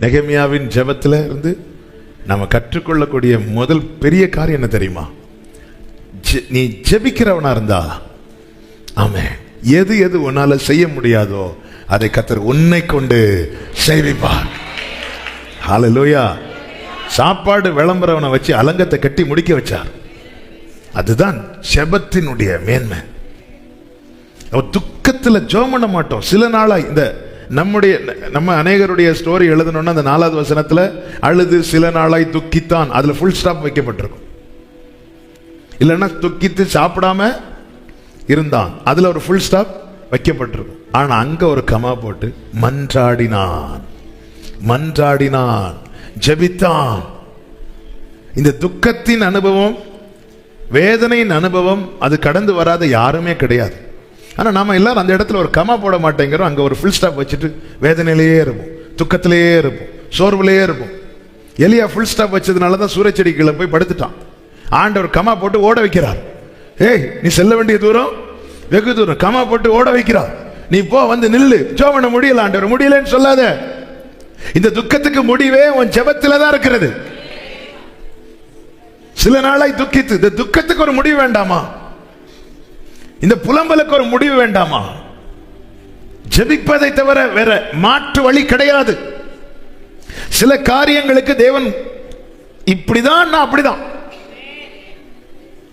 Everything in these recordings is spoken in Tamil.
நெகமியாவின் ஜபத்தில் இருந்து நம்ம கற்றுக்கொள்ளக்கூடிய முதல் பெரிய காரியம் என்ன தெரியுமா? ஜெ- நீ ஜபிக்கிறவனா இருந்தா ஆமே எது எது உன்னால செய்ய முடியாதோ அதை கத்தர் உன்னை கொண்டு செய்விப்பார் லோயா சாப்பாடு விளம்பரவனை வச்சு அலங்கத்தை கட்டி முடிக்க வச்சார். அதுதான் செபத்தினுடைய மேன்மை. துக்கத்தில் துக்கத்துல பண்ண மாட்டோம். சில நாளா இந்த நம்முடைய நம்ம அநேகருடைய ஸ்டோரி எழுதணும்னா அந்த நாலாவது வசனத்துல அழுது சில நாளாய் துக்கித்தான். அதுல ஃபுல் ஸ்டாப் வைக்கப்பட்டிருக்கும். இல்லைன்னா துக்கித்து சாப்பிடாம இருந்தான். அதுல ஒரு ஃபுல் ஸ்டாப் வைக்கப்பட்டிருக்கும். ஆனா அங்க ஒரு கமா போட்டு மன்றாடினான். மன்றாடினான். ஜெபித்தான். இந்த துக்கத்தின் அனுபவம் வேதனையின் அனுபவம் அது கடந்து வராத யாருமே கிடையாது. ஆனால் நாம் எல்லாரும் அந்த இடத்துல ஒரு கமா போட மாட்டேங்கிறோம். அங்கே ஒரு ஃபுல் ஸ்டாப் வச்சுட்டு வேதனையிலேயே இருப்போம். துக்கத்திலேயே இருப்போம். சோர்வுலேயே இருப்போம். எலியா ஃபுல் ஸ்டாப் வச்சதுனால தான் சூரச்செடி கீழே போய் படுத்துட்டான். ஆண்டவர் கமா போட்டு ஓட வைக்கிறார். ஏய் நீ செல்ல வேண்டிய தூரம்? வெகு தூரம். கமா போட்டு ஓட வைக்கிறார். நீ போ வந்து நில்லு. ஜோவன முடியல ஆண்டவர். முடியலன்னு சொல்லாத. இந்த துக்கத்துக்கு முடிவே உன் ஜெபத்தில் தான் இருக்கிறது. சில நாளாய் துக்கித்து இந்த துக்கத்துக்கு ஒரு முடிவு வேண்டாமா? இந்த புலம்பலுக்கு ஒரு முடிவு வேண்டாமா? ஜெபிப்பதை தவிர வேற மாற்று வழி கிடையாது. சில காரியங்களுக்கு தேவன் இப்படிதான் நான் அப்படிதான்.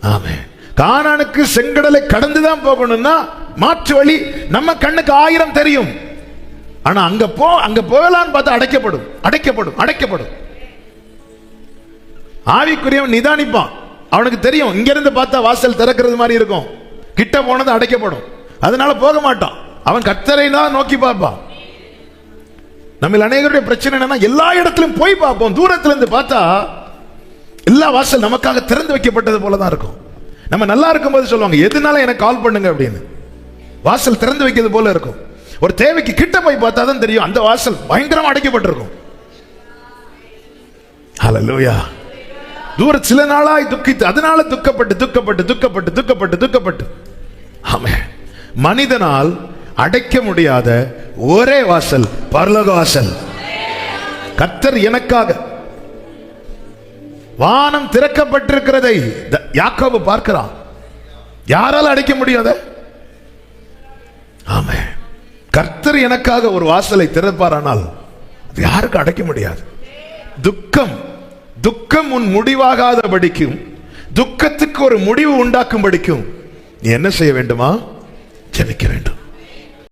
ஆமே. கானானுக்கு செங்கடலை கடந்துதான் போகணும்னா மாற்று வழி நம்ம கண்ணுக்கு ஆயிரம் தெரியும். ஆனா அங்க போ அங்க போகலான்னு பார்த்தா அடைக்கப்படும் அடைக்கப்படும் அடைக்கப்படும். ஆவிக்குரியவன் நிதானிப்பான். அவனுக்கு தெரியும் இங்க இருந்து பார்த்தா வாசல் திறக்கிறது மாதிரி இருக்கும். கிட்ட போனது அடைக்கப்படும். அதனால போக மாட்டான். அவன் கத்தரை தான் நோக்கி பார்ப்பான். நம்ம அநேகருடைய பிரச்சனை என்னன்னா எல்லா இடத்துலையும் போய் பார்ப்போம். தூரத்துல இருந்து பார்த்தா எல்லா வாசல் நமக்காக திறந்து வைக்கப்பட்டது போல தான் இருக்கும். நம்ம நல்லா இருக்கும்போது சொல்லுவாங்க எதுனால எனக்கு கால் பண்ணுங்க? அப்படின்னு. வாசல் திறந்து வைக்கிறது போல இருக்கும். ஒரு தேவைக்கு கிட்ட போய் பார்த்தா தான் தெரியும் அந்த வாசல் பயங்கரமா அடைக்கப்பட்டிருக்கும். ஹalleluya தூர சில நாளாய் துக்கித்து அதனால துக்கப்பட்டு துக்கப்பட்டு துக்கப்பட்டு துக்கப்பட்டு துக்கப்பட்டு. மனிதனால் அடைக்க முடியாத ஒரே வாசல் பரலோக வாசல். கர்த்தர் எனக்காக வானம் திறக்கப்பட்டிருக்கிறதை யாக்கோபு பார்க்கிறான். யாரால அடைக்க முடியாத? ஆமே கர்த்தர் எனக்காக ஒரு வாசலை திறப்பாரானால் அது யாருக்கு அடைக்க முடியாது? துக்கம். துக்கம் உன் முடிவாகாதபடிக்கும் துக்கத்துக்கு ஒரு முடிவு உண்டாக்கும்படிக்கும் நீ என்ன செய்ய வேண்டுமா? ஜெபிக்க வேண்டும்.